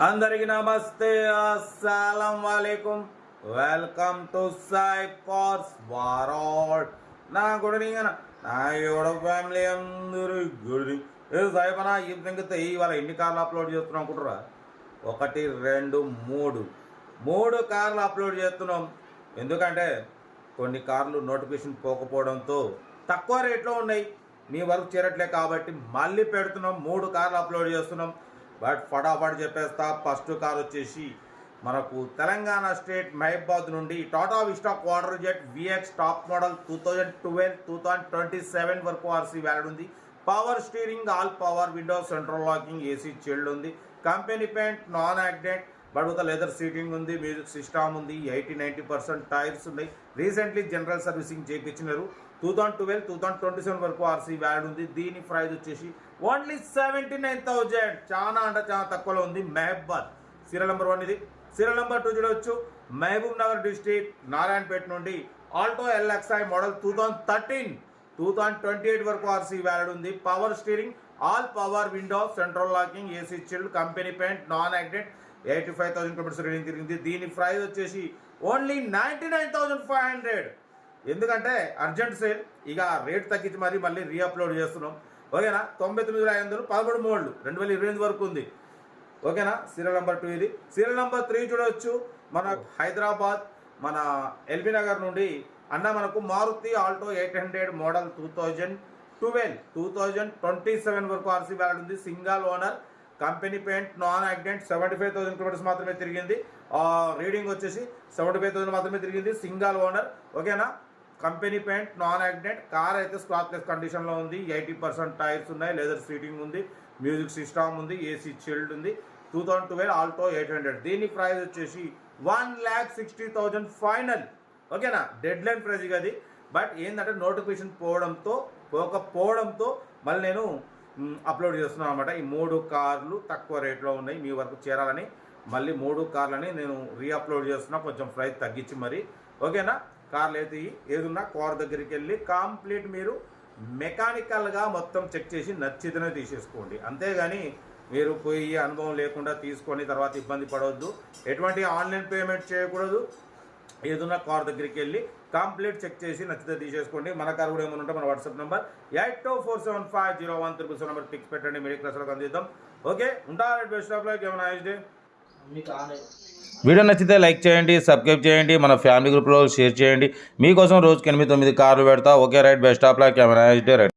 అందరికి నమస్తే. అస్సలం వాలేకుం. వెల్కమ్ టు సాయి ఫార్స్ వారాడ్. నా గుడ్ ఈవినింగ్ అన్న. నా ఎవడ ఫ్యామిలీ అందరూ గుడ్. ఈవినింగ్ ఏ సాయిబనా ఈ సంగతి ఇవాళ ఎన్ని కార్లు అప్లోడ్ చేస్తున్నాం అనుకుంటారా ఒకటి రెండు మూడు. మూడు కార్లు అప్లోడ్ చేస్తున్నాం. ఎందుకంటే కొన్ని కార్లు నోటిఫికేషన్ పోకపోవడంతో తక్కువ రేట్లో ఉన్నాయి. మీ వరకు చేరట్లే కాబట్టి మళ్ళీ పెడుతున్నాం. మూడు కార్లు అప్లోడ్ చేస్తున్నాం. బట్ ఫటాఫట్ చెప్పేస్తా. ఫస్ట్ కార్ వచ్చేసి మనకు తెలంగాణ స్టేట్ మహబాద్ నుండి Tata Vista quadrajet VX top model two thousand twelve two thousand twenty seven వరకు ఆర్సీ వ్యాలిడ్ ఉంది power steering all power window central locking AC chilled ఉంది. Company paint non accident but ఒక leather seating ఉంది music system ఉంది eighty ninety percent tyres ఉన్నాయి. Recently general servicing చేయించినారు two thousand twelve two thousand twenty seven వరకు RC valid ఉంది. దీని praise వచ్చేసి only seventy nine thousand చాలా అంటే చాలా తక్కువలో ఉంది. మెహబాద్ సీరియల్ నెంబర్ వన్ ఇది. సీరియల్ నెంబర్ టూ చూడవచ్చు. మహబూబ్ నగర్ డిస్టిక్ నారాయణపేట నుండి Alto LXi model two thousand thirteen two thousand twenty eight వరకు ఆర్సీ వ్యాలిడ్ ఉంది. Power steering all power window central locking AC chilled company paint non acted eighty five thousand kilometres reading తిరిగింది. దీని price వచ్చేసి only ninety nine thousand five hundred ఎందుకంటే urgent sale ఇక rate తగ్గించి మరి మళ్ళీ రీఅప్లోడ్ చేస్తున్నాం. ఓకేనా? తొంభై తొమ్మిది వేల ఐదు వందలు పదమూడు మోడ్లు రెండు వేల ఇరవై ఎనిమిది వరకు ఉంది. ఓకేనా? సీరియల్ నెంబర్ టూ ఇది. సీరియల్ నెంబర్ త్రీ చూడవచ్చు మన హైదరాబాద్ మన ఎల్బీ నగర్ నుండి అన్న మనకు Maruti Alto eight hundred model two thousand twelve two thousand twenty seven వరకు ఆర్సీ వ్యాలిడ్ ఉంది. Single owner company paint non accident seventy five thousand kilometres మాత్రమే తిరిగింది. రీడింగ్ వచ్చేసి సెవెంటీ ఫైవ్ థౌసండ్ మాత్రమే తిరిగింది. సింగల్ ఓనర్ ఓకేనా? Company paint non accident. Car అయితే scratchless కండిషన్లో ఉంది. ఎయిటీ పర్సెంట్ టైర్స్ ఉన్నాయి. లెదర్ సీటింగ్ ఉంది. మ్యూజిక్ సిస్టమ్ ఉంది. ఏసీ చిల్డ్ ఉంది. Two thousand twelve Alto eight hundred. దీని ప్రైస్ వచ్చేసి one lakh sixty thousand final. ఓకేనా? డెడ్ లైన్ ప్రైజ్ అది. బట్ ఏంటంటే నోటిఫికేషన్ పోవడంతో పోకపోవడంతో మళ్ళీ నేను అప్లోడ్ చేస్తున్నాం అనమాట ఈ మూడు కార్లు తక్కువ రేట్లో ఉన్నాయి మీ వరకు చేరాలని. మళ్ళీ మూడు కార్లని నేను రీఅప్లోడ్ చేస్తున్నా కొంచెం ప్రైస్ తగ్గించి మరి. ఓకేనా? కార్లు అయితే ఏదున్నా కార్ దగ్గరికి వెళ్ళి కంప్లీట్ మీరు మెకానికల్గా మొత్తం చెక్ చేసి నచ్చితేనే తీసేసుకోండి. అంతేగాని మీరు పోయి అనుభవం లేకుండా తీసుకొని తర్వాత ఇబ్బంది పడవద్దు. ఎటువంటి ఆన్లైన్ పేమెంట్ చేయకూడదు. ఏదన్నా కార్ దగ్గరికి వెళ్ళి కంప్లీట్ చెక్ చేసి నచ్చితే తీసేసుకోండి. మన కార్ కూడా ఏమైనా ఉంటే మన WhatsApp number eight two four seven five zero one triple seven number pics పెట్టండి. మిడిల్ క్లాస్లో అందిద్దాం. ఓకే ఉంటారు బెస్ట్ ఆఫ్ లైక్. ఏమైనా డే మీకు ఆన్ వీడియో నచ్చితే లైక్ చేయండి సబ్స్క్రైబ్ చేయండి మన ఫ్యామిలీ గ్రూప్లో షేర్ చేయండి. మీకోసం రోజుకి ఎనిమిది తొమ్మిది కార్లు పెడతా. Okay right best of luck. ఏమైనా డే రైట్.